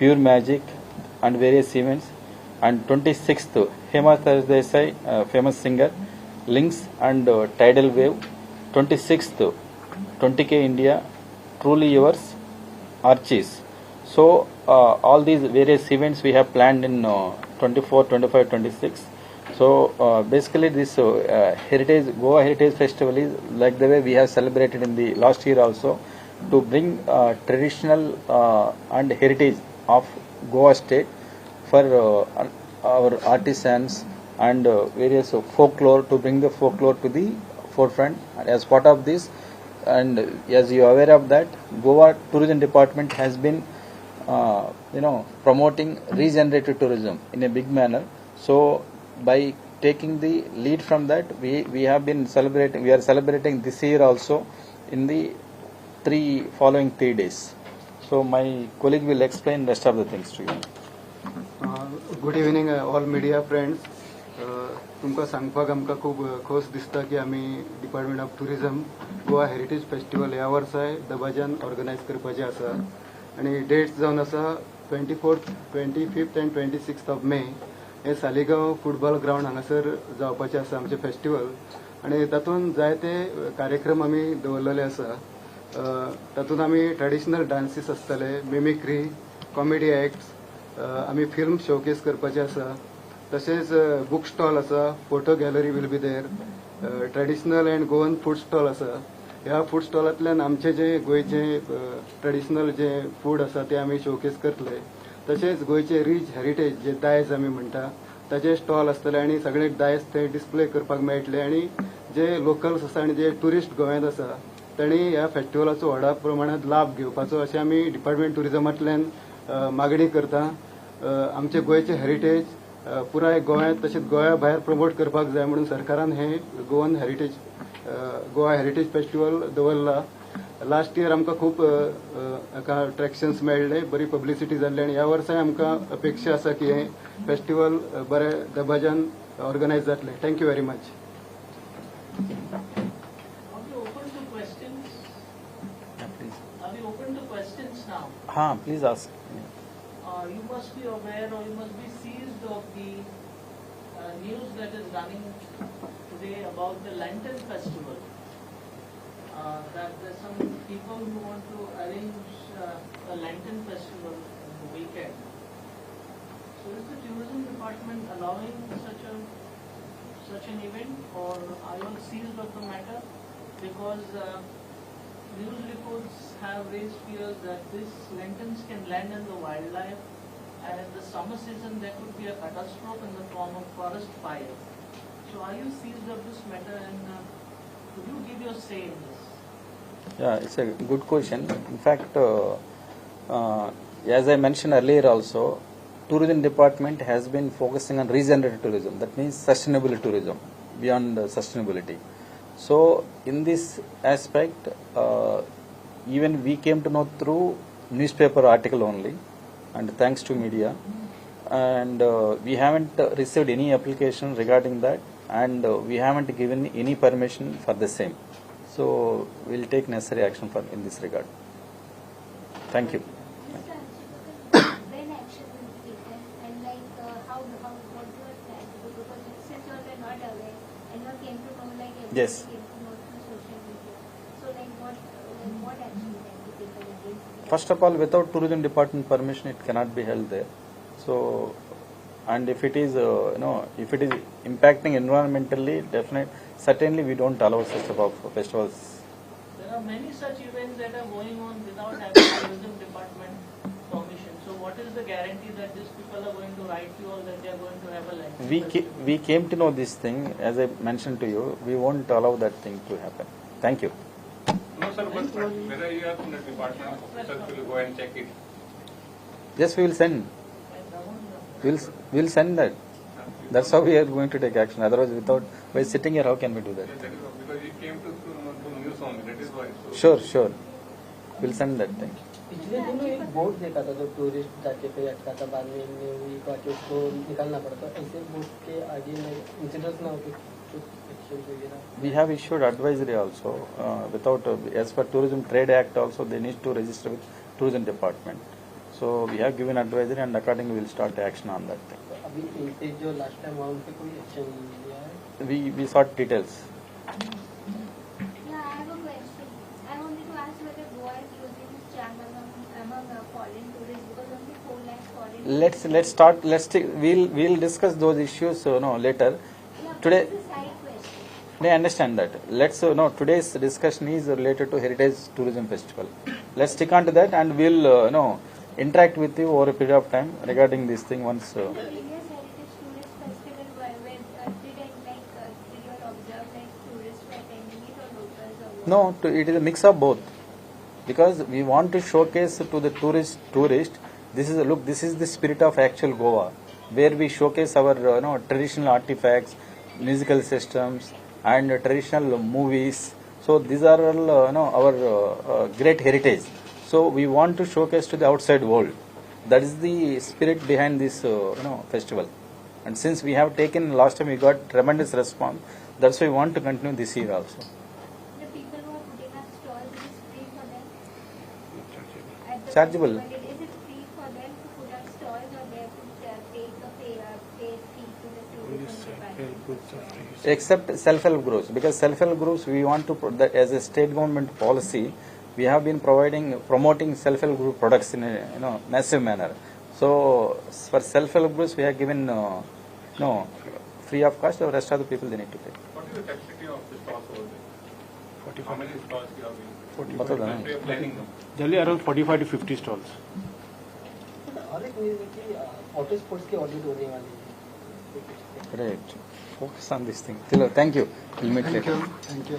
Pure Magic, and various events. And 26th, Hema Desai, uh, famous singer, Links and uh, Tidal Wave. 26th, 20K India, Truly Yours, Archies. So, uh, all these various events we have planned in uh, 24, 25, 26. So, uh, basically, this uh, Heritage Goa Heritage Festival is like the way we have celebrated in the last year also to bring traditional and heritage of Goa state for uh, our artisans and uh, various folklore to bring the folklore to the forefront. As part of this, and as you are aware of that, Goa Tourism Department has been, uh, you know, promoting regenerative tourism in a big manner. So by taking the lead from that, we we have been celebrating. We are celebrating this year also in the three following three days. So my colleague will explain rest of the things to you. Good evening all media friends तुमकां सांगपाक आमकां खूब uh, खोस दिसता की आमी department of tourism Goa heritage festival ह्या वर्साय दबाज्यान ऑर्गनायज करपाचें आसा. आनी डेट्स जावन आसा twenty fourth twenty fifth and twenty sixth of May hey Saligao football ground हांगासर जावपाचें आसा आमचें फेस्टिवल आनी तातूंत जायते uh, कार्यक्रम आमी दवरलेले आसा. तातूंत आमी ट्रेडिशनल डान्सीस आसतले मिमिक्री कॉमेडी एक्ट्स आमी फिल्म शोकेस करपाचे आसा. तशेंच बुक स्टॉल आसा photo gallery will be there traditional and Goan food stall आसा. ह्या फूड स्टॉलांतल्यान आमचे जे गोंयचे ट्रेडिशनल जे फूड आसा ते आमी शोकेस करतले. तशेंच गोंयचे रीच हेरिटेज जे दायज आमी म्हणटा ताचे स्टॉल आसतले आनी सगळे दायज ते डिस्प्ले करपाक मेळटले. आनी जे लोकल्स आसा आनी जे टुरिस्ट गोंयांत आसा तेणी ह्या फेस्टिवलाचो व्हडा प्रमाणांत लाभ घेवपाचो अशें आमी डिपार्टमेंट टुरिजमांतल्यान मागणी करता. आमचे गोंयचे हेरिटेज पुराय गोंयांत तशेंच गोंया भायर प्रमोट करपाक जाय म्हणून सरकारान हे Goan heritage Goa heritage festival दवरला. लास्ट इयर आमकां खूब हाका ट्रॅक्शन्स मेळ्ळे बरी पब्लिसिटी जाल्ली आनी ह्या वर्साय आमकां अपेक्षा आसा की हे फेस्टिवल बरे दबाज्यान ऑर्गनायज जातले. Thank you very much questions now? हाँ please ask. Uh, you must be aware or you must be seized of the uh, news that is running today about the Lantern Festival. Uh, that there's some people who want to arrange uh, a Lantern Festival on the weekend. So is the tourism department allowing such a such an event or are you all seized of the matter? Because uh, news reports have raised fears that these lanterns can land in the wildlife and in the summer season there could be a catastrophe in the form of forest fire. So are you seized of this matter and uh, could you give your say in this? Yeah, it's a good question. In fact, uh, uh, as I mentioned earlier also, tourism department has been focusing on regenerative tourism. That means sustainable tourism beyond sustainability. So, in this aspect, uh, even we came to know through newspaper article only, and thanks to media, and uh, we haven't received any application regarding that, and uh, we haven't given any permission for the same. So, we'll take necessary action for in this regard. Thank you. And you came to know like everybody Yes. came to know through social media. So like what, uh, what action can be taken against? First of all, without tourism department permission, it cannot be held there. So, and if it is, uh, you know, if it is impacting environmentally, definitely, certainly we don't allow such type of festivals. There are many such events that are going on without having tourism department permission. So what is the guarantee that these people are going to write you or that they are going to have a lantern We ca- we came to know this thing, as I mentioned to you, we won't allow that thing to happen. Thank you. No, sir, but but whether you are from the department officers will go and check it. Yes, we will send. We'll we'll send that. That's how we are going to take action. Otherwise, without by sitting here, how can we do that? Yes, because it came to, to, to news only, that is why. So Sure, sure. We'll send that thing. पिछले दिनों एक board देखा था जो tourist जाके पे अटका था बाद में उसको निकालना पड़ा था ऐसे बोर्ड के आगे में ना हो We have issued advisory also, uh, without, uh, as per Tourism Trade Act also, they need to register with Tourism Department. So we have given advisory and accordingly we'll start action on that thing. तो अभी इनसे जो last time हुआ उन कोई action लिया है We, we sought details. Let's, let's start, let's, take- we'll, we'll discuss those issues, uh, no, later. Today, but it's a side question. I understand that. Let's, uh, no, today's discussion is related to Heritage Tourism Festival. Let's stick on to that and we'll, uh, no, interact with you over a period of time regarding this thing once. Uh, The previous Heritage Tourist Festival where, where uh, did it like, uh, did you all observe like tourists were attending it or locals or what? No, to- it is a mix of both. Because we want to showcase to the tourist, tourist, this is a look, this is the spirit of actual Goa, where we showcase our uh, you know, traditional artifacts, musical systems, and uh, traditional movies. So these are all uh, you know, our uh, uh, great heritage. So we want to showcase to the outside world. That is the spirit behind this uh, you know, festival. And since we have taken last time, we got tremendous response. That's why we want to continue this year also. The people who are putting up stalls, free for them? Chargeable. festival, it- Is it free for them to put up stalls or they have to uh, take a pay, uh, pay fee to the tourism department? except self-help groups because self-help groups we want to pro- that as a state government policy we have been providing promoting self-help group products in a you know massive manner so for self-help groups we have given uh, no free of cost the rest of the people they need to pay What is the capacity of the stalls over there? How many stalls you have been? बता दो ना। We are planning them. Generally around 45 to 50 stalls. और एक news है कि water sports की audit होने वाली है Great. Focus on this thing. Tilo, thank you. We'll meet thank later. You. Thank you.